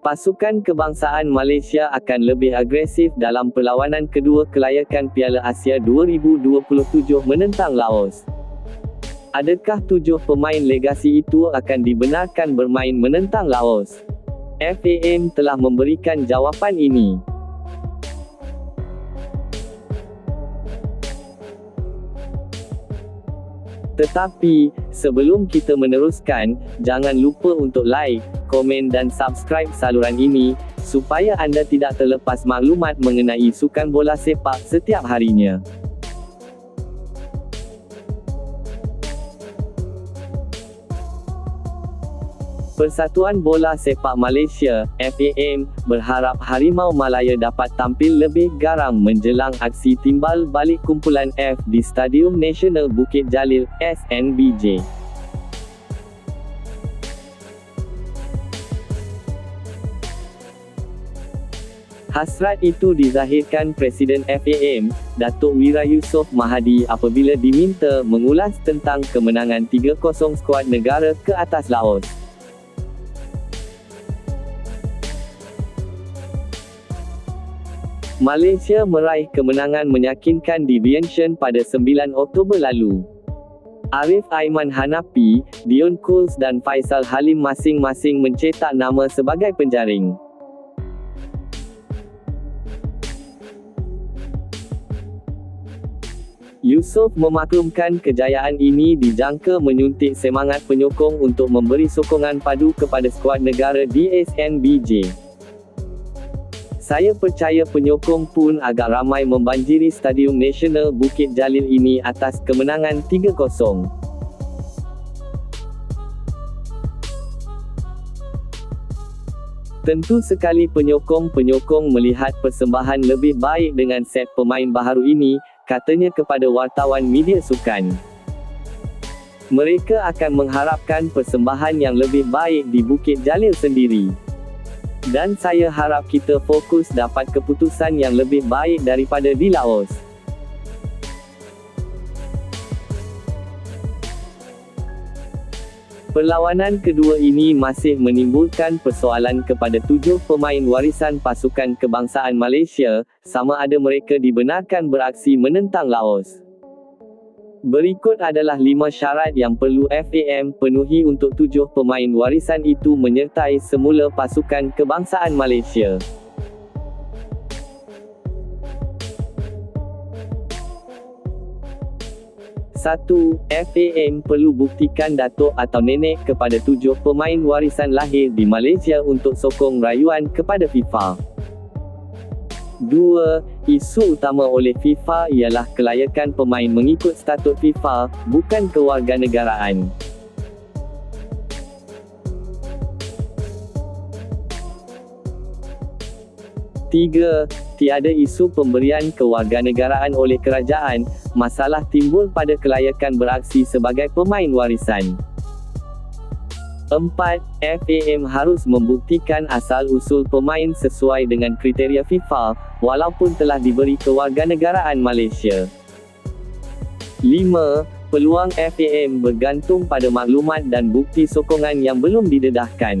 Pasukan kebangsaan Malaysia akan lebih agresif dalam perlawanan kedua kelayakan Piala Asia 2027 menentang Laos. Adakah tujuh pemain legasi itu akan dibenarkan bermain menentang Laos? FAM telah memberikan jawapan ini. Tetapi, sebelum kita meneruskan, jangan lupa untuk like, komen dan subscribe saluran ini, supaya anda tidak terlepas maklumat mengenai sukan bola sepak setiap harinya. Persatuan Bola Sepak Malaysia, FAM, berharap Harimau Malaya dapat tampil lebih garang menjelang aksi timbal balik kumpulan F di Stadium Nasional Bukit Jalil, SNBJ. Hasrat itu dizahirkan Presiden FAM, Datuk Wira Yusof Mahadi apabila diminta mengulas tentang kemenangan 3-0 skuad negara ke atas Laos. Malaysia meraih kemenangan meyakinkan di Vientiane pada 9 Oktober lalu. Arif Aiman Hanapi, Dion Kools dan Faisal Halim masing-masing mencetak nama sebagai penjaring. Yusof memaklumkan kejayaan ini dijangka menyuntik semangat penyokong untuk memberi sokongan padu kepada skuad negara di SNBJ. Saya percaya penyokong pun agak ramai membanjiri Stadium Nasional Bukit Jalil ini atas kemenangan 3-0. Tentu sekali penyokong-penyokong melihat persembahan lebih baik dengan set pemain baharu ini, katanya kepada wartawan media sukan. Mereka akan mengharapkan persembahan yang lebih baik di Bukit Jalil sendiri. Dan saya harap kita fokus dapat keputusan yang lebih baik daripada di Laos. Perlawanan kedua ini masih menimbulkan persoalan kepada tujuh pemain warisan pasukan kebangsaan Malaysia, sama ada mereka dibenarkan beraksi menentang Laos. Berikut adalah lima syarat yang perlu FAM penuhi untuk tujuh pemain warisan itu menyertai semula pasukan kebangsaan Malaysia. 1. FAM perlu buktikan datuk atau nenek kepada tujuh pemain warisan lahir di Malaysia untuk sokong rayuan kepada FIFA. 2. Isu utama oleh FIFA ialah kelayakan pemain mengikut statut FIFA, bukan kewarganegaraan. 3. Tiada isu pemberian kewarganegaraan oleh kerajaan, masalah timbul pada kelayakan beraksi sebagai pemain warisan. 4. FAM harus membuktikan asal-usul pemain sesuai dengan kriteria FIFA, walaupun telah diberi kewarganegaraan Malaysia. 5. Peluang FAM bergantung pada maklumat dan bukti sokongan yang belum didedahkan.